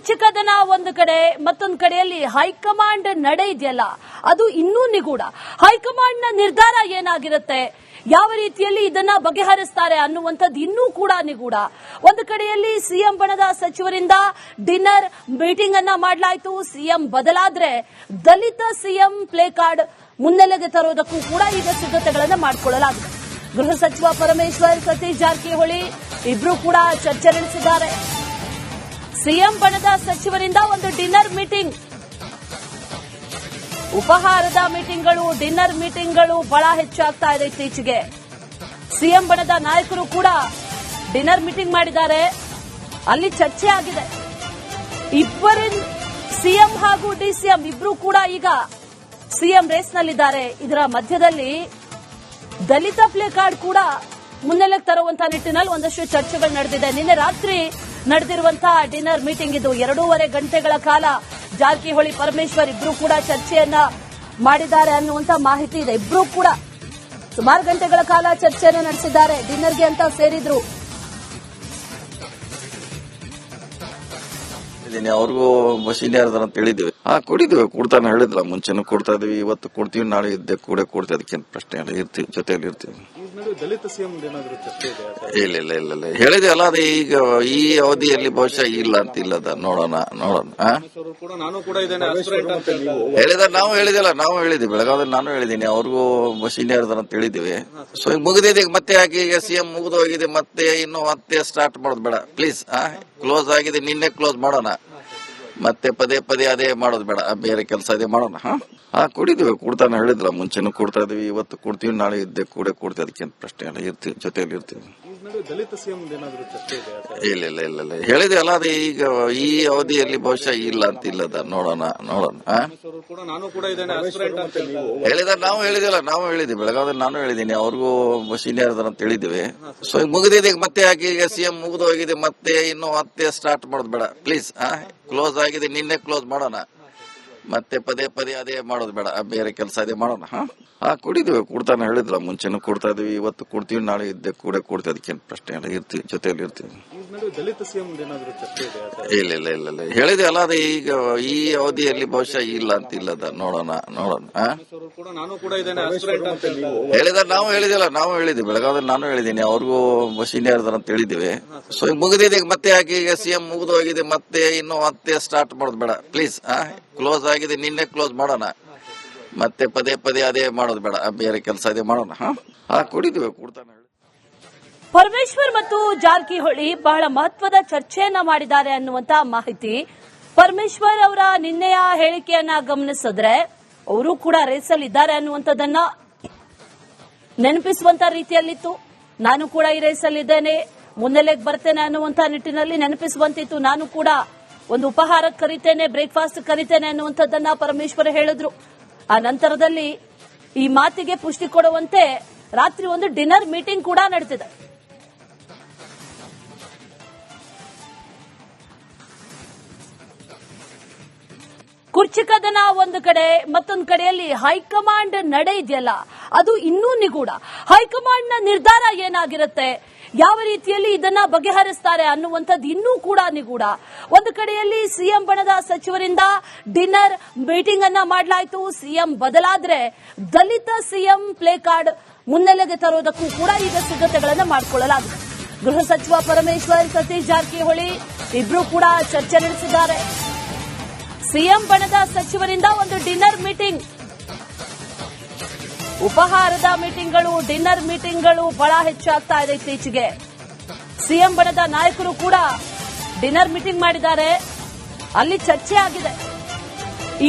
ಕುರ್ಚಿ ಕದನ ಒಂದು ಕಡೆ, ಮತ್ತೊಂದು ಕಡೆಯಲ್ಲಿ ಹೈಕಮಾಂಡ್ ನಡೆ ಇದೆಯಲ್ಲ ಅದು ಇನ್ನೂ ನಿಗೂಢ. ಹೈಕಮಾಂಡ್ನ ನಿರ್ಧಾರ ಏನಾಗಿರುತ್ತೆ? ಯಾವ ರೀತಿಯಲ್ಲಿ ಇದನ್ನ ಬಗೆಹರಿಸ್ತಾರೆ ಅನ್ನುವಂಥದ್ದು ಇನ್ನೂ ಕೂಡ ನಿಗೂಢ. ಒಂದು ಕಡೆಯಲ್ಲಿ ಸಿಎಂ ಬಣದ ಸಚಿವರಿಂದ ಡಿನ್ನರ್ ಮೀಟಿಂಗ್ ಅನ್ನ ಮಾಡಲಾಯಿತು. ಸಿಎಂ ಬದಲಾದ್ರೆ ದಲಿತ ಸಿಎಂ ಪ್ಲೇ ಕಾರ್ಡ್ ಮುನ್ನೆಲೆಗೆ ತರೋದಕ್ಕೂ ಕೂಡ ಈಗ ಸಿದ್ಧತೆಗಳನ್ನು ಮಾಡಿಕೊಳ್ಳಲಾಗಿದೆ. ಗೃಹ ಸಚಿವ ಪರಮೇಶ್ವರ್, ಸತೀಶ್ ಜಾರಕಿಹೊಳಿ ಇಬ್ರು ಕೂಡ ಚರ್ಚೆ ನಡೆಸಿದ್ದಾರೆ. ಸಿಎಂ ಬಣದ ಸಚಿವರಿಂದ ಒಂದು ಡಿನ್ನರ್ ಮೀಟಿಂಗ್. ಉಪಹಾರದ ಮೀಟಿಂಗ್ಗಳು, ಡಿನ್ನರ್ ಮೀಟಿಂಗ್ಗಳು ಬಹಳ ಹೆಚ್ಚಾಗ್ತಾ ಇದೆ ಇತ್ತೀಚೆಗೆ. ಸಿಎಂ ಬಣದ ನಾಯಕರು ಕೂಡ ಡಿನ್ನರ್ ಮೀಟಿಂಗ್ ಮಾಡಿದ್ದಾರೆ. ಅಲ್ಲಿ ಚರ್ಚೆ ಆಗಿದೆ. ಇಬ್ಬರಿಂದ ಸಿಎಂ ಹಾಗೂ ಡಿಸಿಎಂ ಇಬ್ರು ಕೂಡ ಈಗ ಸಿಎಂ ರೇಸ್ನಲ್ಲಿದ್ದಾರೆ. ಇದರ ಮಧ್ಯದಲ್ಲಿ ದಲಿತ ಪ್ಲೇ ಕಾರ್ಡ್ ಕೂಡ ಮುನ್ನೆಲೆಗೆ ತರುವಂತಹ ನಿಟ್ಟಿನಲ್ಲಿ ಒಂದಷ್ಟು ಚರ್ಚೆಗಳು ನಡೆದಿದೆ. ನಿನ್ನೆ ರಾತ್ರಿ ನಡೆದಿರುವಂತಹ ಡಿನ್ನರ್ ಮೀಟಿಂಗ್ ಇದು ಎರಡೂವರೆ ಗಂಟೆಗಳ ಕಾಲ. ಜಾರಕಿಹೊಳಿ ಪರಮೇಶ್ವರ್ ಇಬ್ರು ಕೂಡ ಚರ್ಚೆಯನ್ನ ಮಾಡಿದ್ದಾರೆ ಅನ್ನುವಂತ ಮಾಹಿತಿ ಇದೆ. ಇಬ್ರು ಕೂಡ ಸುಮಾರು ಗಂಟೆಗಳ ಕಾಲ ಚರ್ಚೆಯನ್ನು ನಡೆಸಿದ್ದಾರೆ. ಡಿನ್ನರ್ಗೆ ಅಂತ ಸೇರಿದ್ರು. ಅವ್ರಿಗೂ ಸೀನಿಯರ್ ಅಂತ ಹೇಳಿದ್ವಿ ಹಾ, ಕೊಡಿದ್ವಿ. ಕೊಡ್ತಾನೆ ಹೇಳಿದ್ಲ. ಮುಂಚೆನೂ ಕೊಡ್ತಾ ಇದೀವಿ. ಇವತ್ತು ಕೊಡ್ತೀವಿ. ನಾಳೆ ಇದ್ದೆ ಕೂಡ ಕೊಡ್ತೀವಿ ಅದಕ್ಕೆ ಪ್ರಶ್ನೆ ಇರ್ತೀವಿ. ಜೊತೆಯಲ್ಲಿ ಇರ್ತೀವಿ. ಇಲ್ಲ ಇಲ್ಲ ಇಲ್ಲ ಇಲ್ಲ. ಹೇಳಿದೆ ಅಲ್ಲ ಅದು ಈಗ ಈ ಅವಧಿಯಲ್ಲಿ ಬಹುಶಃ ಇಲ್ಲ ಅಂತ ಇಲ್ಲದ ನೋಡೋಣ ನೋಡೋಣ ಹಾ ಅವರು ಕೂಡ ನಾನು ಕೂಡ ಇದ್ದೇನೆ aspirant ಅಂತ ಹೇಳ್ತಾ ಇದ್ದಾರೆ. ಹೇಳಿದ ನಾವು ಹೇಳಿದಿಲ್ಲ ನಾವು ಹೇಳಿದ್ವಿ. ಬೆಳಗಾವಿ ನಾನು ಹೇಳಿದ್ದೀನಿ ಅವ್ರಿಗೂ ಸೀನಿಯರ್ ಅಂತ ಹೇಳಿದ್ದೀವಿ ಸೊ ಈಗ ಮುಗಿದಿದೆ ಈಗ ಮತ್ತೆ ಯಾಕೆ ಈಗ ಸಿಎಂ ಮುಗಿದೋಗಿದೆ ಮತ್ತೆ ಇನ್ನು ಮತ್ತೆ ಸ್ಟಾರ್ಟ್ ಮಾಡೋದು ಬೇಡ. ಪ್ಲೀಸ್ ಕ್ಲೋಸ್ ಆಗಿದೆ ನಿನ್ನೆ ಕ್ಲೋಸ್ ಮಾಡೋಣ. ಮತ್ತೆ ಪದೇ ಪದೇ ಅದೇ ಮಾಡೋದು ಬೇಡ. ಬೇರೆ ಕೆಲಸ ಅದೇ ಮಾಡೋಣ. ಹಾ? ಹಾ ಕುಡಿದೀವಿ ಕೊಡ್ತಾನೆ ಹೇಳಿದ್ರ ಮುಂಚೆನೂ ಕೊಡ್ತಾ ಇದೀವಿ, ಇವತ್ತು ಕೊಡ್ತೀವಿ, ನಾಳೆ ಇದ್ದೆ ಕೂಡ ಕೊಡ್ತೀವಿ. ಅದಕ್ಕೇನು ಪ್ರಶ್ನೆ ಇಲ್ಲ ಇರ್ತೀವಿ, ಜೊತೆಯಲ್ಲಿ ಇರ್ತೀವಿ. ಇಲ್ಲ ಇಲ್ಲ ಇಲ್ಲ ಇಲ್ಲ. ಹೇಳಿದೆ ಅಲ್ಲ ಅದೇ ಈಗ ಈ ಅವಧಿಯಲ್ಲಿ ಬಹುಶಃ ಇಲ್ಲ ಅಂತ ಇಲ್ಲದ ನೋಡೋಣ ನೋಡೋಣ ಹಾ ಕೂಡ ನಾನು ಕೂಡ ಇದ್ದೇನೆ aspirant ಅಂತ ಹೇಳ್ತಾ ಇದ್ದಾರೆ. ಹೇಳಿದ ನಾವು ಹೇಳಿದಿಲ್ಲ ನಾವು ಹೇಳಿದ್ವಿ. ಬೆಳಗಾವಿ ನಾನು ಹೇಳಿದ್ದೀನಿ ಅವ್ರಿಗೂ ಸೀನಿಯರ್ ಅದಾರ ಅಂತ ಹೇಳಿದ್ವಿ. ಸೊ ಈಗ ಮುಗಿದಿದೆ ಈಗ ಮತ್ತೆ ಯಾಕೆ ಈಗ ಸಿಎಂ ಮುಗಿದು ಹೋಗಿದೆ ಮತ್ತೆ ಇನ್ನು ಮತ್ತೆ ಸ್ಟಾರ್ಟ್ ಮಾಡೋದು ಬೇಡ. ಪ್ಲೀಸ್ ಕ್ಲೋಸ್ ಆಗಿದೆ ನಿನ್ನೆ ಕ್ಲೋಸ್ ಮಾಡೋಣ. ಮತ್ತೆ ಪದೇ ಪದೇ ಅದೇ ಮಾಡೋದು ಬೇಡ. ಬೇರೆ ಕೆಲಸ ಅದೇ ಮಾಡೋಣ, ಹಾ? ಹಾ ಕೊಡಿದ್ವಿ ಕೊಡ್ತಾನೆ ಹೇಳಿದ್ರ. ಮುಂಚೆನೂ ಕೊಡ್ತಾ ಇದೀವಿ, ಇವತ್ತು ಕೊಡ್ತೀವಿ, ನಾಳೆ ಇದ್ದೆ ಕೂಡ ಕೊಡ್ತೀವಿ ಅದಕ್ಕೆ ಪ್ರಶ್ನೆ ಇಲ್ಲ ಇರ್ತೀವಿ ಜೊತೆಯಲ್ಲಿ ಇರ್ತೀವಿ. ಇಲ್ಲ ಇಲ್ಲ ಇಲ್ಲ ಇಲ್ಲ. ಹೇಳಿದೆ ಅಲ್ಲ ಅದೇ ಈಗ ಈ ಅವಧಿಯಲ್ಲಿ ಬಹುಶಃ ಇಲ್ಲ ಅಂತ ಇಲ್ಲದ ನೋಡೋಣ ನೋಡೋಣ. ಹೇಳಿದ ನಾವು ಹೇಳಿದಿಲ್ಲ ನಾವು ಹೇಳಿದ್ವಿ ಬೆಳಗಾವಿ ನಾನು ಹೇಳಿದ್ದೀನಿ ಅವ್ರಿಗೂ ಸೀನಿಯರ್ ಅಂತ ಹೇಳಿದ್ದೀವಿ. ಸೊ ಈಗ ಮುಗಿದಿದೆ ಈಗ ಮತ್ತೆ ಹಾಕಿ ಈಗ ಸಿಎಂ ಮುಗಿದು ಹೋಗಿದೆ ಮತ್ತೆ ಇನ್ನು ಮತ್ತೆ ಸ್ಟಾರ್ಟ್ ಮಾಡೋದು ಬೇಡ. ಪ್ಲೀಸ್ ಕ್ಲೋಸ್ ಆಗಿದೆ ನಿನ್ನೆ ಕ್ಲೋಸ್ ಮಾಡೋಣ. ಮತ್ತೆ ಪದೇ ಪದೇ ಅದೇ ಮಾಡೋದು ಬೇಡ. ಬೇರೆ ಕೆಲಸ ಅದೇ ಮಾಡೋಣ ಹಾ? ಕುಡಿದ್ವಿ ಕುಡ್ತಾನೆ. ಪರಮೇಶ್ವರ್ ಮತ್ತು ಜಾರಕಿಹೊಳಿ ಬಹಳ ಮಹತ್ವದ ಚರ್ಚೆಯನ್ನ ಮಾಡಿದ್ದಾರೆ ಅನ್ನುವಂತ ಮಾಹಿತಿ. ಪರಮೇಶ್ವರ್ ಅವರ ನಿನ್ನೆಯ ಹೇಳಿಕೆಯನ್ನ ಗಮನಿಸಿದ್ರೆ ಅವರು ಕೂಡ ರೇಸಲ್ಲಿ ಇದ್ದಾರೆ ಅನ್ನುವಂಥದ್ದನ್ನ ನೆನಪಿಸುವಂತ ರೀತಿಯಲ್ಲಿತ್ತು. ನಾನು ಕೂಡ ಈ ರೇಸಲ್ಲಿ ಇದ್ದೇನೆ. ಮುನ್ನೆಲೆಗೆ ಬರ್ತೇನೆ ಅನ್ನುವಂತ ನಿಟ್ಟಿನಲ್ಲಿ ನೆನಪಿಸುವಂತಿತ್ತು. ನಾನು ಕೂಡ ಒಂದು ಉಪಹಾರ ಕರಿತೇನೆ ಬ್ರೇಕ್ಫಾಸ್ಟ್ ಕರಿತೇನೆ ಅನ್ನುವಂಥದ್ದನ್ನ ಪರಮೇಶ್ವರ್ ಹೇಳಿದ್ರು. ಆ ನಂತರದಲ್ಲಿ ಈ ಮಾತಿಗೆ ಪುಷ್ಟಿ ಕೊಡುವಂತೆ ರಾತ್ರಿ ಒಂದು ಡಿನ್ನರ್ ಮೀಟಿಂಗ್ ಕೂಡ ನಡೆದಿದೆ ಕುರ್ಚಿ ಕದನ ಒಂದು ಕಡೆ, ಮತ್ತೊಂದು ಕಡೆಯಲ್ಲಿ ಹೈಕಮಾಂಡ್ ನಡೆ ಇದೆಯಲ್ಲ ಅದು ಇನ್ನೂ ನಿಗೂಢ. ಹೈಕಮಾಂಡ್ನ ನಿರ್ಧಾರ ಏನಾಗಿರುತ್ತೆ? ಯಾವ ರೀತಿಯಲ್ಲಿ ಇದನ್ನ ಬಗೆಹರಿಸ್ತಾರೆ ಅನ್ನುವಂಥದ್ದು ಇನ್ನೂ ಕೂಡ ನಿಗೂಢ. ಒಂದು ಕಡೆಯಲ್ಲಿ ಸಿಎಂ ಬಣದ ಸಚಿವರಿಂದ ಡಿನ್ನರ್ ಮೀಟಿಂಗ್ ಅನ್ನ ಮಾಡಲಾಯಿತು. ಸಿಎಂ ಬದಲಾದ್ರೆ ದಲಿತ ಸಿಎಂ ಪ್ಲೇ ಕಾರ್ಡ್ ಮುನ್ನೆಲೆಗೆ ತರೋದಕ್ಕೂ ಕೂಡ ಈಗ ಸಿದ್ಧತೆಗಳನ್ನು ಮಾಡಿಕೊಳ್ಳಲಾಗಿದೆ. ಗೃಹ ಸಚಿವ ಪರಮೇಶ್ವರ್, ಸತೀಶ್ ಜಾರಕಿಹೊಳಿ ಇಬ್ರು ಕೂಡ ಚರ್ಚೆ ನಡೆಸಿದ್ದಾರೆ. ಸಿಎಂ ಬಣದ ಸಚಿವರಿಂದ ಒಂದು ಡಿನ್ನರ್ ಮೀಟಿಂಗ್. ಉಪಹಾರದ ಮೀಟಿಂಗ್ಗಳು, ಡಿನ್ನರ್ ಮೀಟಿಂಗ್ಗಳು ಬಹಳ ಹೆಚ್ಚಾಗ್ತಾ ಇದೆ ಇತ್ತೀಚೆಗೆ. ಸಿಎಂ ಬಣದ ನಾಯಕರು ಕೂಡ ಡಿನ್ನರ್ ಮೀಟಿಂಗ್ ಮಾಡಿದ್ದಾರೆ. ಅಲ್ಲಿ ಚರ್ಚೆ ಆಗಿದೆ.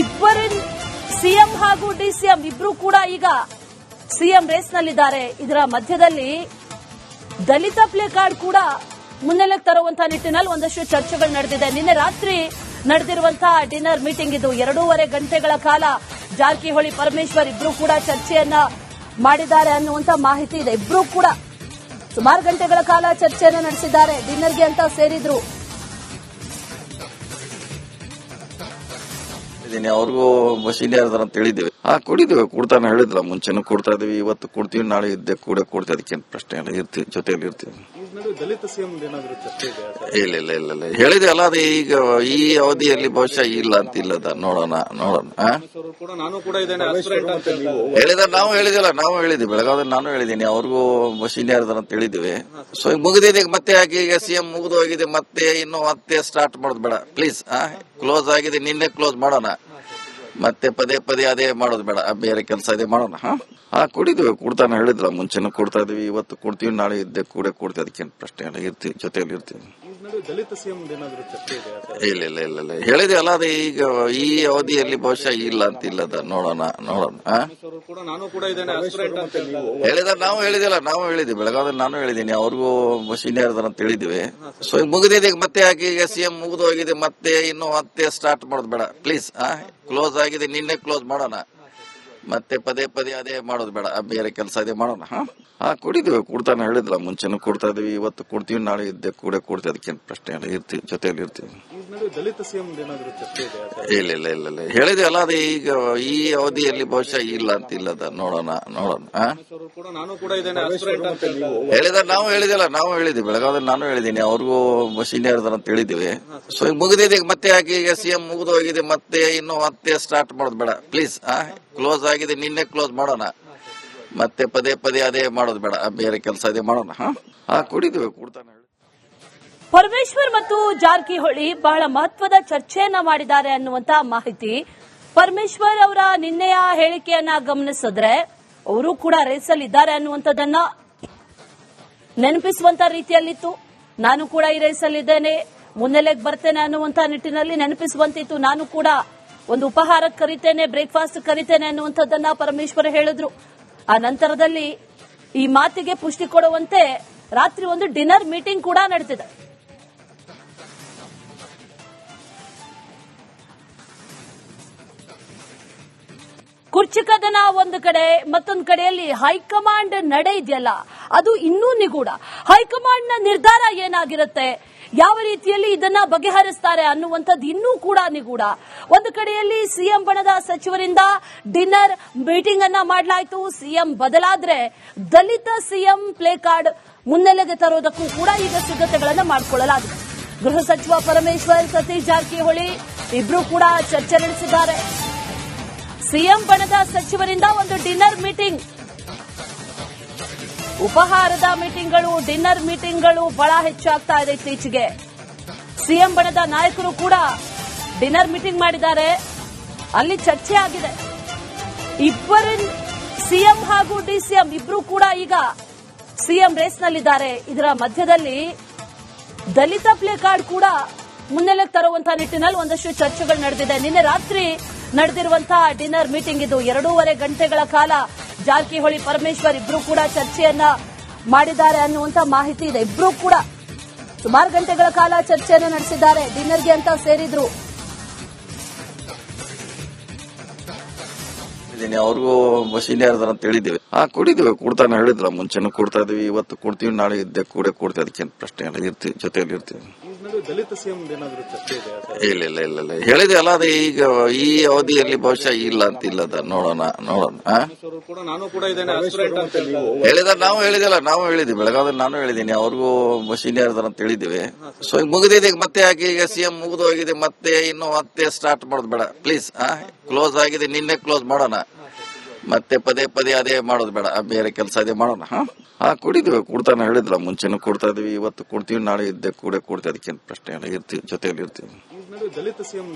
ಇಬ್ಬರಿನ್ ಸಿಎಂ ಹಾಗೂ ಡಿಸಿಎಂ ಇಬ್ರು ಕೂಡ ಈಗ ಸಿಎಂ ರೇಸ್ನಲ್ಲಿದ್ದಾರೆ. ಇದರ ಮಧ್ಯದಲ್ಲಿ ದಲಿತ ಪ್ಲೇ ಕಾರ್ಡ್ ಕೂಡ ಮುನ್ನೆಲೆಗೆ ತರುವಂತಹ ನಿಟ್ಟಿನಲ್ಲಿ ಒಂದಷ್ಟು ಚರ್ಚೆಗಳು ನಡೆದಿದೆ. ನಿನ್ನೆ ರಾತ್ರಿ ನಡೆದಿರುವಂತಹ ಡಿನ್ನರ್ ಮೀಟಿಂಗ್ ಇದು. ಎರಡೂವರೆ ಗಂಟೆಗಳ ಕಾಲ ಜಾರಕಿಹೊಳಿ ಪರಮೇಶ್ವರ್ ಇಬ್ರು ಕೂಡ ಚರ್ಚೆಯನ್ನ ಮಾಡಿದ್ದಾರೆ ಅನ್ನುವಂತ ಮಾಹಿತಿ ಇದೆ. ಇಬ್ರು ಕೂಡ ಸುಮಾರು ಗಂಟೆಗಳ ಕಾಲ ಚರ್ಚೆಯನ್ನ ನಡೆಸಿದ್ದಾರೆ. ಡಿನ್ನರ್ಗೆ ಅಂತ ಸೇರಿದ್ರು. ಅವ್ರಿಗೂ ಅದಾರ ಅಂತ ಹೇಳಿದ್ದೇವೆ. ಆ ಕೊಡಿದ್ವಿ ಕೊಡ್ತಾನೆ ಹೇಳಿದ್ರ. ಮುಂಚೆನೂ ಕೊಡ್ತಾ ಇದೀವಿ ಇವತ್ತು ಕೊಡ್ತೀವಿ. ನಾಳೆ ಇದ್ದೆ ಕೂಡ ಕೊಡ್ತೀವಿ ಅದಕ್ಕೇನು ಪ್ರಶ್ನೆ ಇಲ್ಲ. ಇರ್ತೀವಿ. ಜೊತೆಯಲ್ಲಿ ಇರ್ತೀವಿ. ಇಲ್ಲ ಇಲ್ಲ ಇಲ್ಲ ಇಲ್ಲ. ಹೇಳಿದೆ ಅಲ್ಲ ಅದೇ ಈಗ ಈ ಅವಧಿಯಲ್ಲಿ ಬಹುಶಃ ಇಲ್ಲ ಅಂತ ಇಲ್ಲದ ನೋಡೋಣ ನೋಡೋಣ. ಹೇಳಿದ ನಾವು ಹೇಳಿದಿಲ್ಲ ನಾವು ಹೇಳಿದ್ವಿ. ಬೆಳಗಾವಿ ನಾನು ಹೇಳಿದ್ದೀನಿ. ಅವ್ರಿಗೂ ಸೀನಿಯರ್ ಅಂತ ಹೇಳಿದ್ವಿ. ಸೊ ಈಗ ಮುಗಿದಿದೆ ಈಗ ಮತ್ತೆ ಯಾಕೆ ಈಗ ಸಿಎಂ ಮುಗಿದು ಹೋಗಿದೆ ಮತ್ತೆ ಇನ್ನು ಮತ್ತೆ ಸ್ಟಾರ್ಟ್ ಮಾಡೋದು ಬೇಡ. ಪ್ಲೀಸ್ ಕ್ಲೋಸ್ ಆಗಿದೆ ನಿನ್ನೆ ಕ್ಲೋಸ್ ಮಾಡೋಣ. ಮತ್ತೆ ಪದೇ ಪದೇ ಅದೇ ಮಾಡೋದು ಬೇಡ. ಬೇರೆ ಕೆಲಸ ಅದೇ ಮಾಡೋಣ. ಹಾ? ಹಾ ಕುಡಿದ್ವಿ ಕೊಡ್ತಾನೆ ಹೇಳಿದ್ರ. ಮುಂಚೆನೂ ಕೊಡ್ತಾ ಇದೀವಿ. ಇವತ್ತು ಕೊಡ್ತೀವಿ. ನಾಳೆ ಇದ್ದೆ ಕೂಡ ಕೊಡ್ತೀವಿ. ಅದಕ್ಕೇನು ಪ್ರಶ್ನೆ ಇಲ್ಲ ಇರ್ತೀವಿ. ಜೊತೆಯಲ್ಲಿ ಇರ್ತೀವಿ. ಇಲ್ಲ ಇಲ್ಲ ಇಲ್ಲ ಇಲ್ಲ. ಹೇಳಿದೆ ಅಲ್ಲ ಅದೇ ಈಗ ಈ ಅವಧಿಯಲ್ಲಿ ಬಹುಶಃ ಇಲ್ಲ ಅಂತ ಇಲ್ಲದ ನೋಡೋಣ ನೋಡೋಣ ಹೇಳಿದ ನಾವು ಹೇಳಿದಿಲ್ಲ ನಾವು ಹೇಳಿದ್ವಿ. ಬೆಳಗಾವಿ ನಾನು ಹೇಳಿದ್ದೀನಿ ಅವ್ರಿಗೂ ಸೀನಿಯರ್ ಅಂತ ಹೇಳಿದ್ವಿ. ಸೊ ಈಗ ಮುಗಿದಿದೆ ಈಗ ಮತ್ತೆ ಯಾಕೆ ಈಗ ಸಿಎಂ ಮುಗಿದು ಹೋಗಿದೆ ಮತ್ತೆ ಇನ್ನು ಮತ್ತೆ ಸ್ಟಾರ್ಟ್ ಮಾಡೋದು ಬೇಡ. ಪ್ಲೀಸ್ ಕ್ಲೋಸ್ ಆಗಿದೆ ನಿನ್ನೆ ಕ್ಲೋಸ್ ಮಾಡೋಣ. ಮತ್ತೆ ಪದೇ ಪದೇ ಅದೇ ಮಾಡೋದು ಬೇಡ. ಬೇರೆ ಕೆಲಸ ಅದೇ ಮಾಡೋಣ. ಹಾ? ಹಾ ಕುಡಿದ್ವಿ ಕೊಡ್ತಾನೆ ಹೇಳಿದ್ರ ಮುಂಚೆನೂ ಕೊಡ್ತಾ ಇದೀವಿ ಇವತ್ತು ಕೊಡ್ತೀವಿ ನಾಳೆ ಇದ್ದೆ ಕೂಡ ಕೊಡ್ತೀವಿ. ಅದಕ್ಕೇನು ಪ್ರಶ್ನೆ ಇಲ್ಲ ಇರ್ತೀವಿ ಜೊತೆಯಲ್ಲಿ ಇರ್ತೀವಿ. ಇಲ್ಲ ಇಲ್ಲ ಇಲ್ಲ ಇಲ್ಲ. ಹೇಳಿದೆ ಅಲ್ಲ ಅದು ಈಗ ಈ ಅವಧಿಯಲ್ಲಿ ಬಹುಶಃ ಇಲ್ಲ ಅಂತ ಇಲ್ಲದ ನೋಡೋಣ. ನೋಡೋಣ ಹೇಳಿದ ನಾವು ಹೇಳಿದಿಲ್ಲ ನಾವು ಹೇಳಿದ್ವಿ. ಬೆಳಗಾವಿ ನಾನು ಹೇಳಿದ್ದೀನಿ ಅವ್ರಿಗೂ ಸೀನಿಯರ್ ಅಂತ ಹೇಳಿದ್ದೀವಿ ಸೊ ಈಗ ಮುಗಿದಿದೆ ಈಗ ಮತ್ತೆ ಯಾಕೆ ಈಗ ಸಿಎಂ ಮುಗಿದು ಹೋಗಿದೆ ಮತ್ತೆ ಇನ್ನು ಮತ್ತೆ ಸ್ಟಾರ್ಟ್ ಮಾಡೋದು ಬೇಡ. ಪ್ಲೀಸ್ ಕ್ಲೋಸ್ ಆಗಿದೆ ನಿನ್ನೆ ಕ್ಲೋಸ್ ಮಾಡೋಣ. ಮತ್ತೆ ಪದೇ ಪದೇ ಅದೇ ಮಾಡೋದು ಬೇಡ. ಬೇರೆ ಕೆಲಸ ಅದೇ ಮಾಡೋಣ. ಹಾ ಹಾ ಕುಡಿದ್ವಿ ಕೊಡ್ತಾನೆ ಹೇಳಿ. ಪರಮೇಶ್ವರ್ ಮತ್ತು ಜಾರಕಿಹೊಳಿ ಬಹಳ ಮಹತ್ವದ ಚರ್ಚೆಯನ್ನ ಮಾಡಿದ್ದಾರೆ ಅನ್ನುವಂತ ಮಾಹಿತಿ. ಪರಮೇಶ್ವರ್ ಅವರ ನಿನ್ನೆಯ ಹೇಳಿಕೆಯನ್ನ ಗಮನಿಸಿದ್ರೆ ಅವರು ಕೂಡ ರೇಸಲ್ಲಿ ಇದ್ದಾರೆ ಅನ್ನುವಂಥದ್ದನ್ನ ನೆನಪಿಸುವಂತ ರೀತಿಯಲ್ಲಿತ್ತು. ನಾನು ಕೂಡ ಈ ರೇಸಲ್ಲಿದ್ದೇನೆ. ಮುನ್ನೆಲೆಗೆ ಬರ್ತೇನೆ ಅನ್ನುವಂತ ನಿಟ್ಟಿನಲ್ಲಿ ನೆನಪಿಸುವಂತಿತ್ತು. ನಾನು ಕೂಡ ಒಂದು ಉಪಹಾರ ಕರಿತೇನೆ, ಬ್ರೇಕ್ಫಾಸ್ಟ್ ಕರಿತೇನೆ ಅನ್ನುವಂಥದ್ದನ್ನ ಪರಮೇಶ್ವರ್ ಹೇಳಿದ್ರು. ಆ ನಂತರದಲ್ಲಿ ಈ ಮಾತಿಗೆ ಪುಷ್ಟಿ ಕೊಡುವಂತೆ ರಾತ್ರಿ ಒಂದು ಡಿನ್ನರ್ ಮೀಟಿಂಗ್ ಕೂಡ ನಡೆದಿದೆ ಕುರ್ಚಿ ಕದನ ಒಂದು ಕಡೆ, ಮತ್ತೊಂದು ಕಡೆಯಲ್ಲಿ ಹೈಕಮಾಂಡ್ ನಡೆ ಇದೆಯಲ್ಲ ಅದು ಇನ್ನೂ ನಿಗೂಢ. ಹೈಕಮಾಂಡ್ನ ನಿರ್ಧಾರ ಏನಾಗಿರುತ್ತೆ? ಯಾವ ರೀತಿಯಲ್ಲಿ ಇದನ್ನ ಬಗೆಹರಿಸ್ತಾರೆ ಅನ್ನುವಂಥದ್ದು ಇನ್ನೂ ಕೂಡ ನಿಗೂಢ. ಒಂದು ಕಡೆಯಲ್ಲಿ ಸಿಎಂ ಬಣದ ಸಚಿವರಿಂದ ಡಿನ್ನರ್ ಮೀಟಿಂಗ್ ಅನ್ನ ಮಾಡಲಾಯಿತು. ಸಿಎಂ ಬದಲಾದ್ರೆ ದಲಿತ ಸಿಎಂ ಪ್ಲೇ ಕಾರ್ಡ್ ಮುನ್ನೆಲೆಗೆ ತರೋದಕ್ಕೂ ಕೂಡ ಈಗ ಸಿದ್ಧತೆಗಳನ್ನು ಮಾಡಿಕೊಳ್ಳಲಾಗಿದೆ. ಗೃಹ ಸಚಿವ ಪರಮೇಶ್ವರ್, ಸತೀಶ್ ಜಾರಕಿಹೊಳಿ ಇಬ್ರು ಕೂಡ ಚರ್ಚೆ ನಡೆಸಿದ್ದಾರೆ. ಸಿಎಂ ಬಣದ ಸಚಿವರಿಂದ ಒಂದು ಡಿನ್ನರ್ ಮೀಟಿಂಗ್. ಉಪಹಾರದ ಮೀಟಿಂಗ್ಗಳು, ಡಿನ್ನರ್ ಮೀಟಿಂಗ್ಗಳು ಬಹಳ ಹೆಚ್ಚಾಗ್ತಾ ಇದೆ ಇತ್ತೀಚೆಗೆ. ಸಿಎಂ ಬಣದ ನಾಯಕರು ಕೂಡ ಡಿನ್ನರ್ ಮೀಟಿಂಗ್ ಮಾಡಿದ್ದಾರೆ. ಅಲ್ಲಿ ಚರ್ಚೆ ಆಗಿದೆ. ಇಬ್ಬರ ಸಿಎಂ ಹಾಗೂ ಡಿಸಿಎಂ ಇಬ್ರು ಕೂಡ ಈಗ ಸಿಎಂ ರೇಸ್ನಲ್ಲಿದ್ದಾರೆ. ಇದರ ಮಧ್ಯದಲ್ಲಿ ದಲಿತ ಪ್ಲೇ ಕಾರ್ಡ್ ಕೂಡ ಮುನ್ನೆಲೆಗೆ ತರುವಂತಹ ನಿಟ್ಟಿನಲ್ಲಿ ಒಂದಷ್ಟು ಚರ್ಚೆಗಳು ನಡೆದಿದೆ. ನಿನ್ನೆ ರಾತ್ರಿ ನಡೆದಿರುವಂತಹ ಡಿನ್ನರ್ ಮೀಟಿಂಗ್ ಇದು. ಎರಡೂವರೆ ಗಂಟೆಗಳ ಕಾಲ ಜಾರಕಿಹೊಳಿ ಪರಮೇಶ್ವರ್ ಇಬ್ರು ಕೂಡ ಚರ್ಚೆಯನ್ನ ಮಾಡಿದ್ದಾರೆ ಅನ್ನುವಂತ ಮಾಹಿತಿ ಇದೆ. ಇಬ್ರು ಕೂಡ ಸುಮಾರು ಗಂಟೆಗಳ ಕಾಲ ಚರ್ಚೆಯನ್ನು ನಡೆಸಿದ್ದಾರೆ. ಡಿನ್ನರ್ಗೆ ಅಂತ ಸೇರಿದ್ರು. ಅವ್ರಿಗೂ ಸೀನಿಯರ್ ಅಂತ ಹೇಳಿದ್ವಿ ಹಾ ಕುಡಿದ್ವಿ ಕೊಡ್ತಾನೆ ಹೇಳಿದ್ರು. ಮುಂಚೆನೂ ಕೊಡ್ತಾ ಇದೀವಿ ಇವತ್ತು ಕೊಡ್ತೀವಿ. ನಾಳೆ ಇದ್ದೆ ಕೂಡ ಕೊಡ್ತೀವಿ ಅದಕ್ಕೆ ಪ್ರಶ್ನೆ ಇರ್ತೀವಿ ಜೊತೆಯಲ್ಲಿ ಇರ್ತೀವಿ. ಇಲ್ಲ ಇಲ್ಲ ಇಲ್ಲ ಇಲ್ಲ. ಹೇಳಿದೆ ಅಲ್ಲ ಅದೇ ಈಗ ಈ ಅವಧಿಯಲ್ಲಿ ಬಹುಶಃ ಇಲ್ಲ ಅಂತ ಇಲ್ಲದ ನೋಡೋಣ ನೋಡೋಣ. ಹೇಳಿದ ನಾವು ಹೇಳಿದಲ್ಲ ನಾವು ಹೇಳಿದ್ವಿ ಬೆಳಗಾವಿ ನಾನು ಹೇಳಿದ್ದೀನಿ. ಅವ್ರಿಗೂ ಸೀನಿಯರ್ ಅಂತ ಹೇಳಿದ್ದೀವಿ. ಸೊ ಈಗ ಮುಗಿದಿದೆ ಈಗ ಮತ್ತೆ ಯಾಕೆ ಈಗ ಸಿಎಂ ಮುಗಿದು ಹೋಗಿದೆ ಮತ್ತೆ ಇನ್ನು ಮತ್ತೆ ಸ್ಟಾರ್ಟ್ ಮಾಡೋದು ಬೇಡ. ಪ್ಲೀಸ್ ಕ್ಲೋಸ್ ಆಗಿದೆ ನಿನ್ನೆ ಕ್ಲೋಸ್ ಮಾಡೋಣ. ಮತ್ತೆ ಪದೇ ಪದೇ ಅದೇ ಮಾಡೋದು ಬೇಡ. ಬೇರೆ ಕೆಲಸ ಅದೇ ಮಾಡೋಣ. ಹಾ? ಹಾ ಕುಡಿದ್ವಿ ಕೊಡ್ತಾನೆ ಹೇಳಿದ್ರ ಮುಂಚೆನೂ ಕೊಡ್ತಾ ಇದೀವಿ, ಇವತ್ತು ಕೊಡ್ತೀವಿ, ನಾಳೆ ಇದ್ದೆ ಕೂಡ ಕೊಡ್ತೀವಿ ಅದಕ್ಕೇನು ಪ್ರಶ್ನೆ ಇಲ್ಲ. ಇರ್ತೀವಿ ಜೊತೆಯಲ್ಲಿ ಇರ್ತೀವಿ ಸಿಎಂ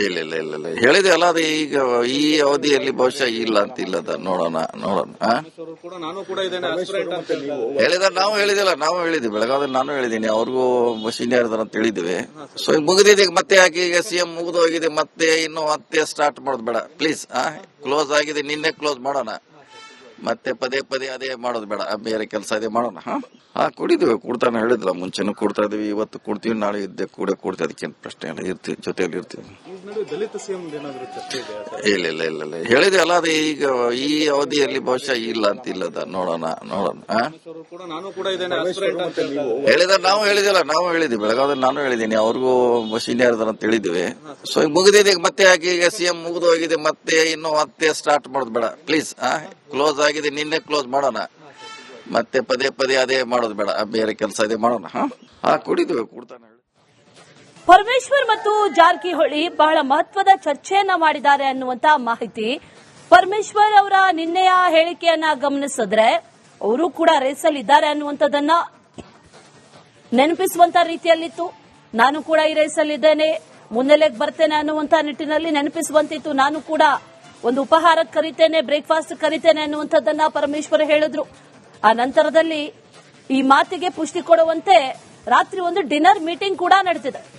ಇಲ್ಲ ಇಲ್ಲ ಇಲ್ಲ ಇಲ್ಲ. ಹೇಳಿದೆ ಅಲ್ಲ ಅದು ಈಗ ಈ ಅವಧಿಯಲ್ಲಿ ಬಹುಶಃ ಇಲ್ಲ ಅಂತ ಇಲ್ಲದ ನೋಡೋಣ ನೋಡೋಣ. ಹೇಳಿದ ನಾವು ಹೇಳಿದಿಲ್ಲ ನಾವು ಹೇಳಿದ್ವಿ ಬೆಳಗಾವಿ ನಾನು ಹೇಳಿದ್ದೀನಿ ಅವ್ರಿಗೂ ಸೀನಿಯರ್ ಅಂತ ಹೇಳಿದ್ವಿ ಸೊ ಈಗ ಮುಗಿದಿದೆ ಈಗ ಮತ್ತೆ ಯಾಕೆ ಈಗ ಸಿಎಂ ಎಂ ಹೋಗಿದೆ ಮತ್ತೆ ಇನ್ನು ಮತ್ತೆ ಸ್ಟಾರ್ಟ್ ಮಾಡೋದು ಬೇಡ. ಪ್ಲೀಸ್ ಕ್ಲೋಸ್ ಆಗಿದೆ ನಿನ್ನೆ ಕ್ಲೋಸ್ ಮಾಡೋಣ. ಮತ್ತೆ ಪದೇ ಪದೇ ಅದೇ ಮಾಡೋದು ಬೇಡ. ಬೇರೆ ಕೆಲಸ ಅದೇ ಮಾಡೋಣ. ಹಾ? ಹಾ ಕುಡಿದ್ವಿ. ಕೊಡ್ತಾನೆ ಹೇಳಿದ್ರ ಮುಂಚೆನೂ ಕುಡ್ತಾ ಇದೀವಿ. ಇವತ್ತು ಕೊಡ್ತೀವಿ. ನಾಳೆ ಇದ್ದೆ ಕೂಡ ಕೊಡ್ತೀವಿ ಅದಕ್ಕೇನು ಪ್ರಶ್ನೆ ಇಲ್ಲ. ಇರ್ತೀವಿ. ಜೊತೆಯಲ್ಲಿ ಇರ್ತೀವಿ. ಇಲ್ಲ ಇಲ್ಲ ಇಲ್ಲ ಇಲ್ಲ. ಹೇಳಿದೆ ಅಲ್ಲ ಅದೇ ಈಗ ಈ ಅವಧಿಯಲ್ಲಿ ಬಹುಶಃ ಇಲ್ಲ ಅಂತ ಇಲ್ಲದ. ನೋಡೋಣ ನೋಡೋಣ. ಆ? ಅವರು ಕೂಡ ನಾನು ಕೂಡ ಇದ್ದೇನೆ. aspirant ಅಂತ ಹೇಳ್ತಾರೆ. ಹೇಳಿದ ನಾವು ಹೇಳಿದಿಲ್ಲ ನಾವು ಹೇಳಿದ್ವಿ. ಬೆಳಗಾವಿ ನಾನು ಹೇಳಿದ್ದೀನಿ. ಅವ್ರಿಗೂ ಸೀನಿಯರ್ ಅಂತ ಹೇಳಿದ್ವಿ ಸೊ ಈಗ ಮುಗಿದಿದೆ. ಈಗ ಮತ್ತೆ ಯಾಕೆ ಈಗ ಸಿಎಂ ಮುಗಿದು ಹೋಗಿದೆ. ಮತ್ತೆ ಇನ್ನು ಮತ್ತೆ ಸ್ಟಾರ್ಟ್ ಮಾಡೋದು ಬೇಡ. ಪ್ಲೀಸ್ ಕ್ಲೋಸ್ ಆಗಿದೆ, ನಿನ್ನೆ ಕ್ಲೋಸ್ ಮಾಡೋಣ. ಮತ್ತೆ ಪದೇ ಪದೇ ಅದೇ ಮಾಡೋದು ಬೇಡ, ಬೇರೆ ಕೆಲಸ ಇದೆ, ಮಾಡೋಣ. ಹಾ ಕುಡಿದ್ವಿ ಕೊಡ್ತಾನೆ ಪರಮೇಶ್ವರ್ ಮತ್ತು ಜಾರಕಿಹೊಳಿ ಬಹಳ ಮಹತ್ವದ ಚರ್ಚೆಯನ್ನ ಮಾಡಿದ್ದಾರೆ ಅನ್ನುವಂತ ಮಾಹಿತಿ. ಪರಮೇಶ್ವರ್ ಅವರ ನಿನ್ನೆಯ ಹೇಳಿಕೆಯನ್ನ ಗಮನಿಸಿದ್ರೆ ಅವರು ಕೂಡ ರೇಸಲ್ಲಿ ಇದ್ದಾರೆ ಅನ್ನುವಂಥದ್ದನ್ನ ನೆನಪಿಸುವಂತ ರೀತಿಯಲ್ಲಿತ್ತು. ನಾನು ಕೂಡ ಈ ರೇಸಲ್ಲಿ ಇದ್ದೇನೆ, ಮುನ್ನೆಲೆಗೆ ಬರ್ತೇನೆ ಅನ್ನುವಂತ ನಿಟ್ಟಿನಲ್ಲಿ ನೆನಪಿಸುವಂತಿತ್ತು. ನಾನು ಕೂಡ ಒಂದು ಉಪಹಾರಕ್ಕೆ ಕರಿತೇನೆ ಬ್ರೇಕ್ಫಾಸ್ಟ್ ಕರಿತೇನೆ ಅನ್ನುವಂಥದ್ದನ್ನ ಪರಮೇಶ್ವರ ಹೇಳಿದ್ರು. ಆ ನಂತರದಲ್ಲಿ ಈ ಮಾತಿಗೆ ಪುಷ್ಟಿ ಕೊಡುವಂತೆ ರಾತ್ರಿ ಒಂದು ಡಿನ್ನರ್ ಮೀಟಿಂಗ್ ಕೂಡ ನಡೆದಿದೆ